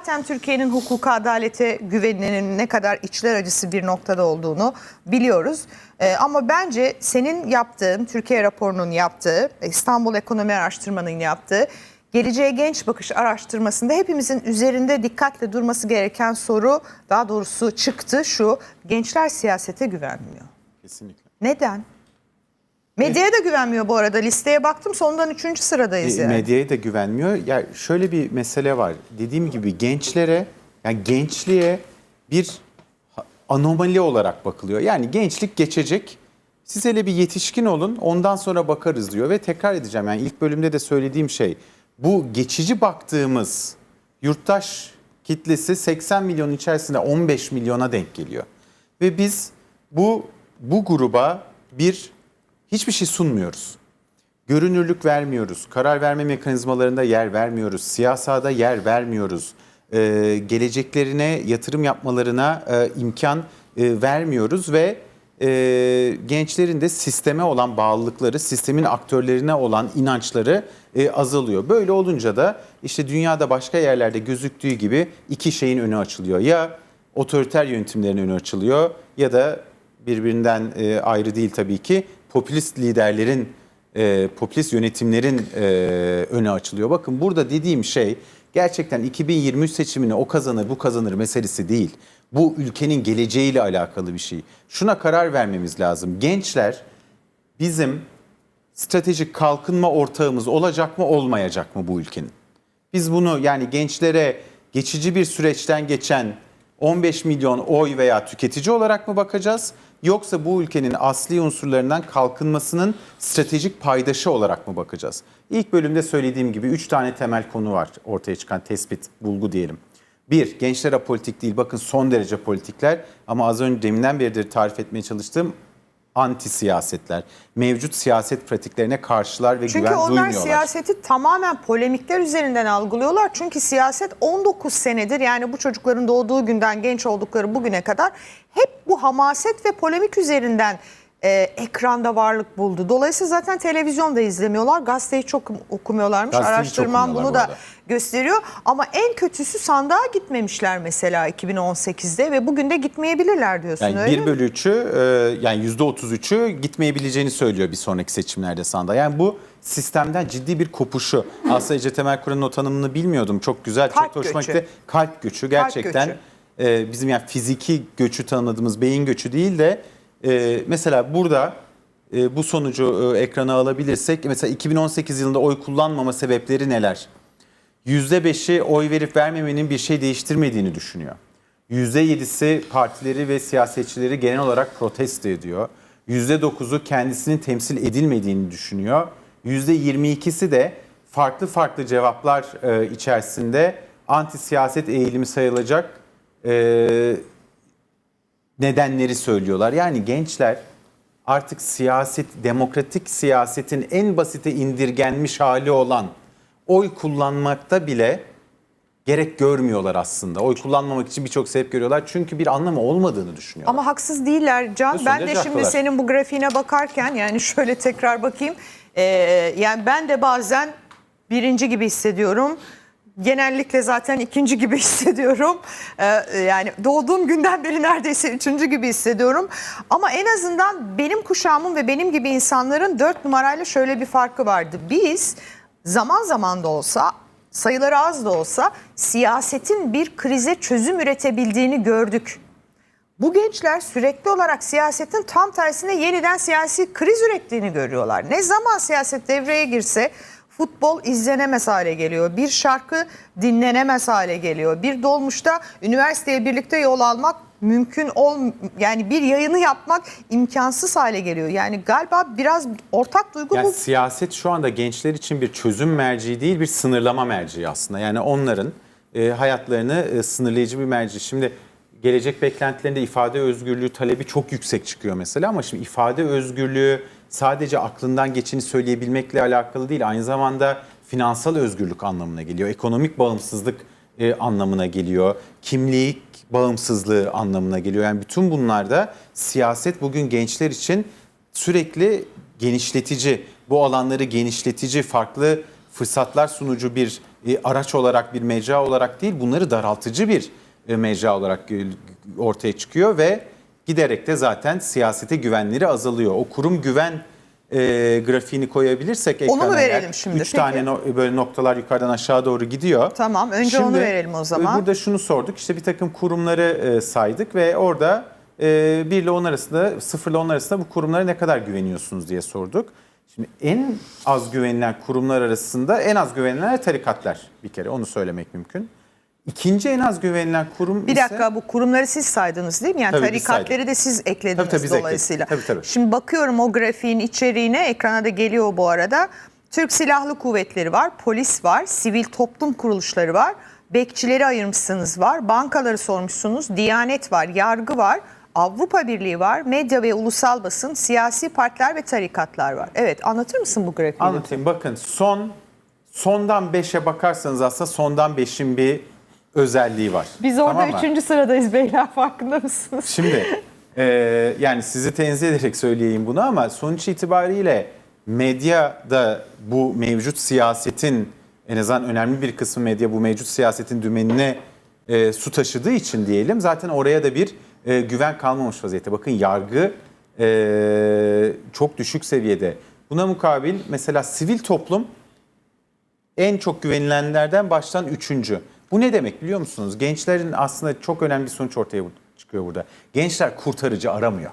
Zaten Türkiye'nin hukuka, adalete güveninin ne kadar içler acısı bir noktada olduğunu biliyoruz. Ee, ama bence senin yaptığın, Türkiye raporunun yaptığı, İstanbul Ekonomi Araştırma'nın yaptığı Geleceğe Genç Bakış araştırmasında hepimizin üzerinde dikkatle durması gereken soru, daha doğrusu çıktı şu, gençler siyasete güvenmiyor. Kesinlikle. Neden? Medyaya da güvenmiyor bu arada. Listeye baktım sondan üçüncü sıradayız E, yani. Medyaya da güvenmiyor. Ya şöyle bir mesele var. Dediğim gibi gençlere, yani gençliğe bir anomali olarak bakılıyor. Yani gençlik geçecek. Siz hele bir yetişkin olun, ondan sonra bakarız diyor ve tekrar edeceğim. Yani ilk bölümde de söylediğim şey, bu geçici baktığımız yurttaş kitlesi 80 milyon içerisinde 15 milyona denk geliyor. Ve biz bu bu gruba bir hiçbir şey sunmuyoruz. Görünürlük vermiyoruz. Karar verme mekanizmalarında yer vermiyoruz. Siyasada yer vermiyoruz. Ee, geleceklerine yatırım yapmalarına e, imkan e, vermiyoruz ve e, gençlerin de sisteme olan bağlılıkları, sistemin aktörlerine olan inançları e, azalıyor. Böyle olunca da işte dünyada başka yerlerde gözüktüğü gibi iki şeyin önü açılıyor. Ya otoriter yönetimlerin önü açılıyor ya da birbirinden e, ayrı değil tabii ki popülist liderlerin e, popülist yönetimlerin e, önü açılıyor. Bakın burada dediğim şey gerçekten 2023 seçimini o kazanır bu kazanır meselesi değil. Bu ülkenin geleceğiyle alakalı bir şey. Şuna karar vermemiz lazım. Gençler bizim stratejik kalkınma ortağımız olacak mı olmayacak mı bu ülkenin? Biz bunu yani gençlere geçici bir süreçten geçen 15 milyon oy veya tüketici olarak mı bakacağız? Yoksa bu ülkenin asli unsurlarından kalkınmasının stratejik paydaşı olarak mı bakacağız? İlk bölümde söylediğim gibi 3 tane temel konu var ortaya çıkan tespit, bulgu diyelim. Bir, gençlere politik değil. Bakın son derece politikler ama az önce deminden beridir tarif etmeye çalıştığım anti siyasetler. Mevcut siyaset pratiklerine karşılar ve Çünkü güven onlar duymuyorlar. siyaseti tamamen polemikler üzerinden algılıyorlar. Çünkü siyaset 19 senedir yani bu çocukların doğduğu günden genç oldukları bugüne kadar hep bu hamaset ve polemik üzerinden e, ekranda varlık buldu. Dolayısıyla zaten televizyonda izlemiyorlar. Gazeteyi çok okumuyorlarmış. Gazeteyi Araştırmam okumuyorlar bunu bu da. Gösteriyor. Ama en kötüsü sandığa gitmemişler mesela 2018'de ve bugün de gitmeyebilirler diyorsun Yani öyle 1 mi? bölü 3'ü e, yani %33'ü gitmeyebileceğini söylüyor bir sonraki seçimlerde sandığa. Yani bu sistemden ciddi bir kopuşu. Aslında Ece Temel Kur'an'ın o tanımını bilmiyordum. Çok güzel, Kalp çok hoşuma göçü. gitti. Kalp göçü gerçekten e, bizim yani fiziki göçü tanıdığımız beyin göçü değil de e, mesela burada e, bu sonucu e, ekrana alabilirsek mesela 2018 yılında oy kullanmama sebepleri neler? %5'i oy verip vermemenin bir şey değiştirmediğini düşünüyor. %7'si partileri ve siyasetçileri genel olarak protesto ediyor. %9'u kendisinin temsil edilmediğini düşünüyor. %22'si de farklı farklı cevaplar e, içerisinde anti siyaset eğilimi sayılacak e, nedenleri söylüyorlar. Yani gençler artık siyaset, demokratik siyasetin en basite indirgenmiş hali olan oy kullanmakta bile gerek görmüyorlar aslında. Oy kullanmamak için birçok sebep görüyorlar. Çünkü bir anlamı olmadığını düşünüyorlar. Ama haksız değiller Can. Ve Ben de derece şimdi haklılar. senin bu grafiğine bakarken yani şöyle tekrar bakayım. Ee, yani ben de bazen birinci gibi hissediyorum. Genellikle zaten ikinci gibi hissediyorum. Ee, yani doğduğum günden beri neredeyse üçüncü gibi hissediyorum. Ama en azından benim kuşağımın ve benim gibi insanların dört numarayla şöyle bir farkı vardı. Biz zaman zaman da olsa sayıları az da olsa siyasetin bir krize çözüm üretebildiğini gördük. Bu gençler sürekli olarak siyasetin tam tersine yeniden siyasi kriz ürettiğini görüyorlar. Ne zaman siyaset devreye girse futbol izlenemez hale geliyor. Bir şarkı dinlenemez hale geliyor. Bir dolmuşta üniversiteye birlikte yol almak mümkün ol yani bir yayını yapmak imkansız hale geliyor. Yani galiba biraz ortak duygu Yani bu. siyaset şu anda gençler için bir çözüm merci değil bir sınırlama merci aslında. Yani onların e, hayatlarını e, sınırlayıcı bir merci. Şimdi gelecek beklentilerinde ifade özgürlüğü talebi çok yüksek çıkıyor mesela ama şimdi ifade özgürlüğü sadece aklından geçeni söyleyebilmekle alakalı değil. Aynı zamanda finansal özgürlük anlamına geliyor. Ekonomik bağımsızlık e, anlamına geliyor. Kimlik bağımsızlığı anlamına geliyor. Yani bütün bunlarda siyaset bugün gençler için sürekli genişletici, bu alanları genişletici, farklı fırsatlar sunucu bir e, araç olarak bir mecra olarak değil bunları daraltıcı bir e, mecra olarak ortaya çıkıyor ve giderek de zaten siyasete güvenleri azalıyor. O kurum güven e, grafiğini koyabilirsek Onu mu ekrana verelim eğer, şimdi? Üç Peki. tane no- böyle noktalar yukarıdan aşağı doğru gidiyor. Tamam, önce onu verelim o zaman. e, Burada şunu sorduk işte bir takım kurumları e, saydık ve orada e, 1 ile 10 arasında 0 ile 10 arasında bu kurumlara ne kadar güveniyorsunuz diye sorduk. Şimdi en az güvenilen kurumlar arasında en az güvenilenler tarikatlar bir kere onu söylemek mümkün. İkinci en az güvenilen kurum Bir ise... dakika bu kurumları siz saydınız değil mi? Yani Tabii biz tarikatları saydık. da siz eklediniz Tabii tabii biz ekledik. dolayısıyla. Tabii, tabii. Şimdi bakıyorum o grafiğin içeriğine ekrana da geliyor bu arada. Türk Silahlı Kuvvetleri var, polis var, sivil toplum kuruluşları var, bekçileri ayırmışsınız var, bankaları sormuşsunuz, Diyanet var, yargı var, Avrupa Birliği var, medya ve ulusal basın, siyasi partiler ve tarikatlar var. Evet anlatır mısın bu grafiği? Anlatayım. Bakın son sondan 5'e bakarsanız aslında sondan 5'in bir özelliği var. Biz orada Tamam mı? üçüncü sıradayız beyler farkında mısınız? Şimdi e, yani sizi tenzih ederek söyleyeyim bunu ama sonuç itibariyle medyada bu mevcut siyasetin en azından önemli bir kısmı medya bu mevcut siyasetin dümenine e, su taşıdığı için diyelim zaten oraya da bir e, güven kalmamış vaziyette. Bakın yargı e, çok düşük seviyede. Buna mukabil mesela sivil toplum en çok güvenilenlerden baştan üçüncü. Bu ne demek biliyor musunuz? Gençlerin aslında çok önemli bir sonuç ortaya çıkıyor burada. Gençler kurtarıcı aramıyor.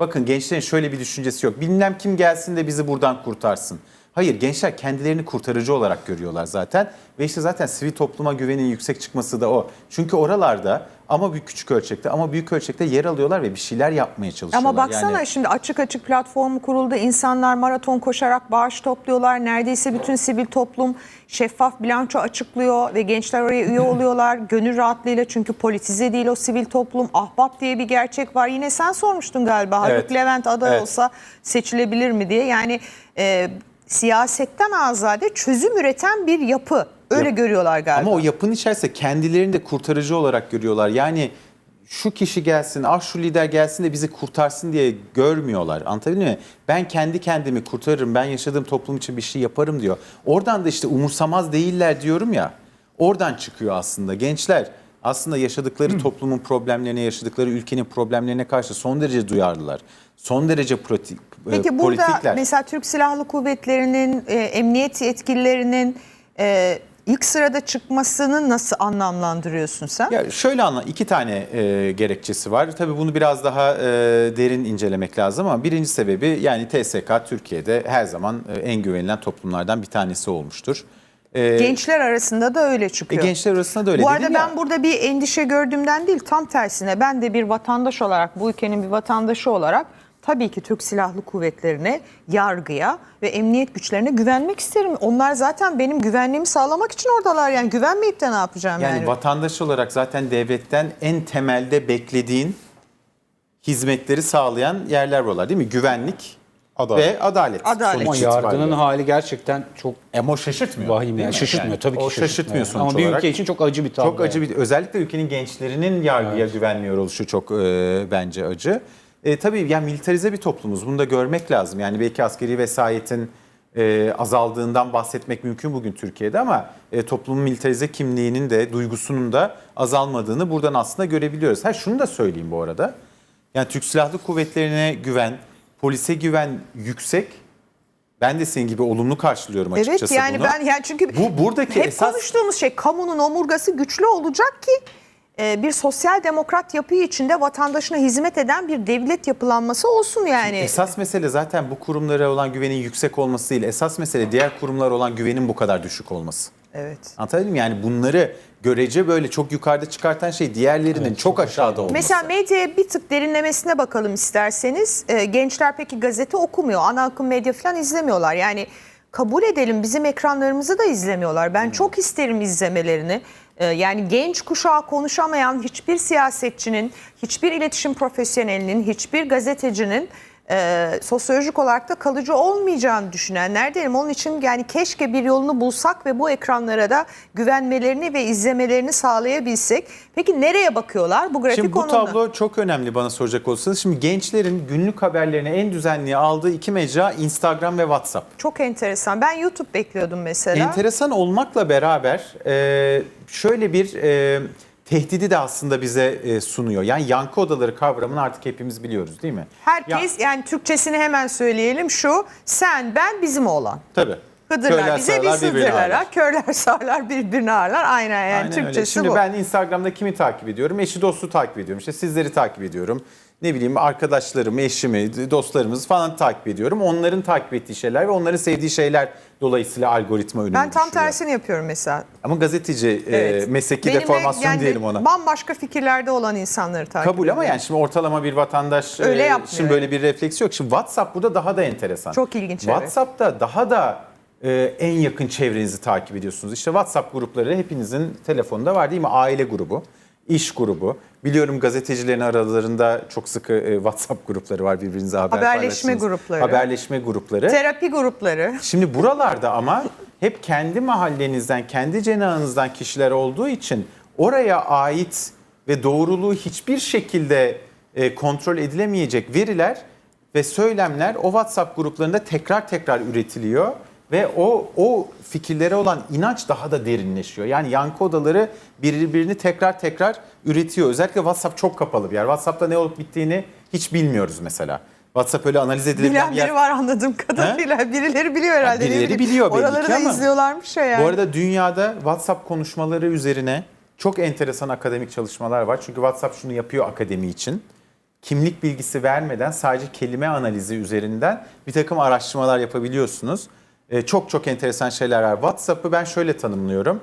Bakın gençlerin şöyle bir düşüncesi yok. Bilmem kim gelsin de bizi buradan kurtarsın. Hayır gençler kendilerini kurtarıcı olarak görüyorlar zaten. Ve işte zaten sivil topluma güvenin yüksek çıkması da o. Çünkü oralarda ama bir küçük ölçekte ama büyük ölçekte yer alıyorlar ve bir şeyler yapmaya çalışıyorlar. Ama baksana Yani- şimdi açık açık platformu kuruldu. İnsanlar maraton koşarak bağış topluyorlar. Neredeyse bütün sivil toplum şeffaf bilanço açıklıyor ve gençler oraya üye oluyorlar. Gönül rahatlığıyla çünkü politize değil o sivil toplum. Ahbap diye bir gerçek var. Yine sen sormuştun galiba. Haluk Evet. Levent aday Evet. olsa seçilebilir mi diye. Yani e, siyasetten azade çözüm üreten bir yapı. Öyle Yap- görüyorlar galiba. Ama o yapının içerisinde kendilerini de kurtarıcı olarak görüyorlar. Yani şu kişi gelsin, ah şu lider gelsin de bizi kurtarsın diye görmüyorlar. Anlatabildim mi? Ben kendi kendimi kurtarırım, ben yaşadığım toplum için bir şey yaparım diyor. Oradan da işte umursamaz değiller diyorum ya. Oradan çıkıyor aslında. Gençler aslında yaşadıkları toplumun problemlerine, yaşadıkları ülkenin problemlerine karşı son derece duyarlılar. Son derece pratik, Peki e, burada politikler. mesela Türk Silahlı Kuvvetleri'nin, e, emniyet yetkililerinin e, ilk sırada çıkmasını nasıl anlamlandırıyorsun sen? Ya şöyle anla iki tane e, gerekçesi var. Tabii bunu biraz daha e, derin incelemek lazım ama birinci sebebi yani TSK Türkiye'de her zaman e, en güvenilen toplumlardan bir tanesi olmuştur. E, Gençler arasında da öyle e, çıkıyor. gençler arasında da öyle Bu arada ben ya. burada bir endişe gördüğümden değil tam tersine ben de bir vatandaş olarak bu ülkenin bir vatandaşı olarak tabii ki Türk Silahlı Kuvvetlerine, yargıya ve emniyet güçlerine güvenmek isterim. Onlar zaten benim güvenliğimi sağlamak için oradalar yani güvenmeyip de ne yapacağım yani? Yani vatandaş olarak zaten devletten en temelde beklediğin hizmetleri sağlayan yerler buralar değil mi? Güvenlik Adalet. ve adalet. Adalet. sonuç Ama itibariyle. yargının hali gerçekten çok Ama o şaşırtmıyor. vahim değil yani. mi? Şaşırtmıyor Yani tabii ki O şaşırtmıyor. şaşırtmıyor sonuç Ama bir olarak. ülke için çok acı bir tablo. Çok acı bir özellikle ülkenin gençlerinin yargıya güvenmiyor oluşu çok e, bence acı. E, tabii yani militarize bir toplumuz. Bunu da görmek lazım. Yani belki askeri vesayetin e, azaldığından bahsetmek mümkün bugün Türkiye'de ama e, toplumun militarize kimliğinin de duygusunun da azalmadığını buradan aslında görebiliyoruz. Ha şunu da söyleyeyim bu arada. Yani Türk Silahlı Kuvvetleri'ne güven, polise güven yüksek. Ben de senin gibi olumlu karşılıyorum Evet açıkçası yani bunu. ben yani çünkü Bu buradaki hep esas konuştuğumuz şey kamunun omurgası güçlü olacak ki bir sosyal demokrat yapı içinde vatandaşına hizmet eden bir devlet yapılanması olsun yani. Esas mesele zaten bu kurumlara olan güvenin yüksek olması değil. Esas mesele diğer kurumlara olan güvenin bu kadar düşük olması. Evet. Anlatabildim mi? Yani bunları görece böyle çok yukarıda çıkartan şey diğerlerinin çok aşağıda olması. Mesela medyaya bir tık derinlemesine bakalım isterseniz. E, gençler peki gazete okumuyor, ana akım medya falan izlemiyorlar. Yani kabul edelim bizim ekranlarımızı da izlemiyorlar. Ben çok isterim izlemelerini. E, yani genç kuşağı konuşamayan hiçbir siyasetçinin, hiçbir iletişim profesyonelinin, hiçbir gazetecinin e, sosyolojik olarak da kalıcı olmayacağını düşünenler değilim. Onun için yani keşke bir yolunu bulsak ve bu ekranlara da güvenmelerini ve izlemelerini sağlayabilsek. Peki nereye bakıyorlar? Bu grafik Şimdi bu onunla. tablo çok önemli bana soracak olsanız. Şimdi gençlerin günlük haberlerini en düzenli aldığı iki mecra Instagram ve WhatsApp. Çok enteresan. Ben YouTube bekliyordum mesela. Enteresan olmakla beraber e, şöyle bir e, tehdidi de aslında bize e, sunuyor. Yani yankı odaları kavramını artık hepimiz biliyoruz değil mi? Herkes yani Türkçesini hemen söyleyelim şu. Sen, ben, bizim oğlan. Tabii. Hıdırlar Köyler bize biz hıdırlara, körler sağlar birbirini ağırlar. Aynen yani Aynen öyle. Türkçesi Şimdi bu. ben Instagram'da kimi takip ediyorum? Eşi dostu takip ediyorum. İşte sizleri takip ediyorum. Ne bileyim arkadaşlarımı, eşimi, dostlarımızı falan takip ediyorum. Onların takip ettiği şeyler ve onların sevdiği şeyler dolayısıyla algoritma önüme Ben tam düşürüyor. tersini yapıyorum mesela. Ama gazeteci e, Evet. mesleki Benimle deformasyon yani diyelim ona. Bambaşka fikirlerde olan insanları takip Kabul ama ediyorum. yani şimdi ortalama bir vatandaş e, Öyle yapmıyor. şimdi böyle bir refleks yok. Şimdi WhatsApp burada daha da enteresan. Çok ilginç, evet. WhatsApp'ta daha da e, en yakın çevrenizi takip ediyorsunuz. İşte WhatsApp grupları hepinizin telefonunda var değil mi? Aile grubu, iş grubu. Biliyorum gazetecilerin aralarında çok sıkı e, WhatsApp grupları var birbirinize haber Haberleşme paylaştığınız. grupları. Haberleşme grupları. Terapi grupları. Şimdi buralarda ama hep kendi mahallenizden, kendi cenahınızdan kişiler olduğu için oraya ait ve doğruluğu hiçbir şekilde e, kontrol edilemeyecek veriler ve söylemler o WhatsApp gruplarında tekrar tekrar üretiliyor ve o o fikirlere olan inanç daha da derinleşiyor. Yani yankı odaları birbirini tekrar tekrar üretiyor. Özellikle WhatsApp çok kapalı bir yer. WhatsApp'ta ne olup bittiğini hiç bilmiyoruz mesela. WhatsApp öyle analiz edilebilen Bilen bir yer biri var anladığım kadarıyla. Birileri biliyor herhalde. ne birileri biliyor belli Oraları da ama- izliyorlarmış ya yani. Bu arada dünyada WhatsApp konuşmaları üzerine çok enteresan akademik çalışmalar var. Çünkü WhatsApp şunu yapıyor akademi için. Kimlik bilgisi vermeden sadece kelime analizi üzerinden bir takım araştırmalar yapabiliyorsunuz. Ee, çok çok enteresan şeyler var. WhatsApp'ı ben şöyle tanımlıyorum.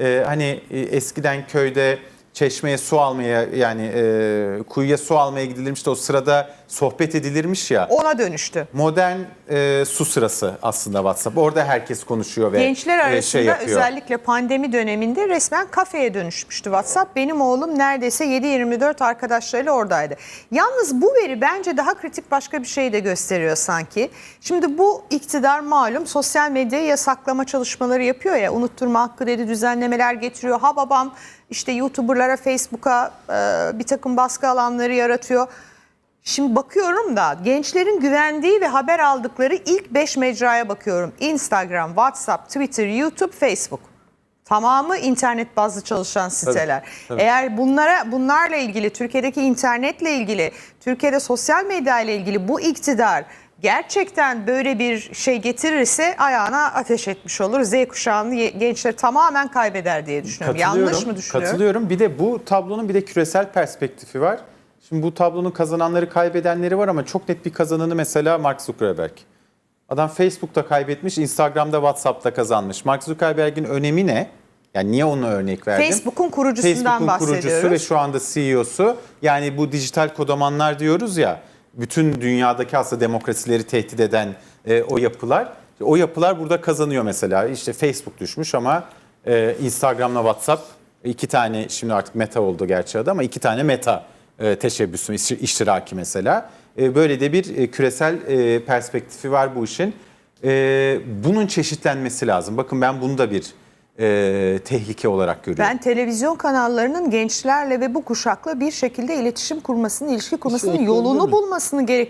Ee, hani e, eskiden köyde çeşmeye su almaya yani e, kuyuya su almaya gidilirmiş de o sırada sohbet edilirmiş ya. Ona dönüştü. Modern e, su sırası aslında WhatsApp. Orada herkes konuşuyor ve Gençler e, arasında şey yapıyor. özellikle pandemi döneminde resmen kafeye dönüşmüştü WhatsApp. Benim oğlum neredeyse 7-24 arkadaşlarıyla oradaydı. Yalnız bu veri bence daha kritik başka bir şey de gösteriyor sanki. Şimdi bu iktidar malum sosyal medyayı yasaklama çalışmaları yapıyor ya. Unutturma hakkı dedi düzenlemeler getiriyor. Ha babam işte YouTuber'lara, Facebook'a e, bir takım baskı alanları yaratıyor. Şimdi bakıyorum da gençlerin güvendiği ve haber aldıkları ilk 5 mecraya bakıyorum. Instagram, WhatsApp, Twitter, YouTube, Facebook. Tamamı internet bazlı çalışan siteler. tabii. Eğer bunlara bunlarla ilgili Türkiye'deki internetle ilgili, Türkiye'de sosyal medya ile ilgili bu iktidar gerçekten böyle bir şey getirirse ayağına ateş etmiş olur. Z kuşağını ye- gençler tamamen kaybeder diye düşünüyorum. Yanlış mı düşünüyorum? Katılıyorum. Bir de bu tablonun bir de küresel perspektifi var. Şimdi bu tablonun kazananları kaybedenleri var ama çok net bir kazananı mesela Mark Zuckerberg. Adam Facebook'ta kaybetmiş, Instagram'da, WhatsApp'ta kazanmış. Mark Zuckerberg'in önemi ne? Yani niye ona örnek verdim? Facebook'un kurucusundan Facebook'un bahsediyoruz. kurucusu ve şu anda CEO'su. Yani bu dijital kodamanlar diyoruz ya. Bütün dünyadaki aslında demokrasileri tehdit eden e, o yapılar. O yapılar burada kazanıyor mesela. İşte Facebook düşmüş ama e, Instagram'la WhatsApp iki tane şimdi artık Meta oldu gerçi adı ama iki tane Meta e, teşebbüsü, iş- iştiraki mesela. E, böyle de bir e, küresel e, perspektifi var bu işin. E, bunun çeşitlenmesi lazım. Bakın ben bunu da bir e, tehlike olarak görüyorum. Ben televizyon kanallarının gençlerle ve bu kuşakla bir şekilde iletişim kurmasını, ilişki kurmasının yolunu miyim? bulmasını gerek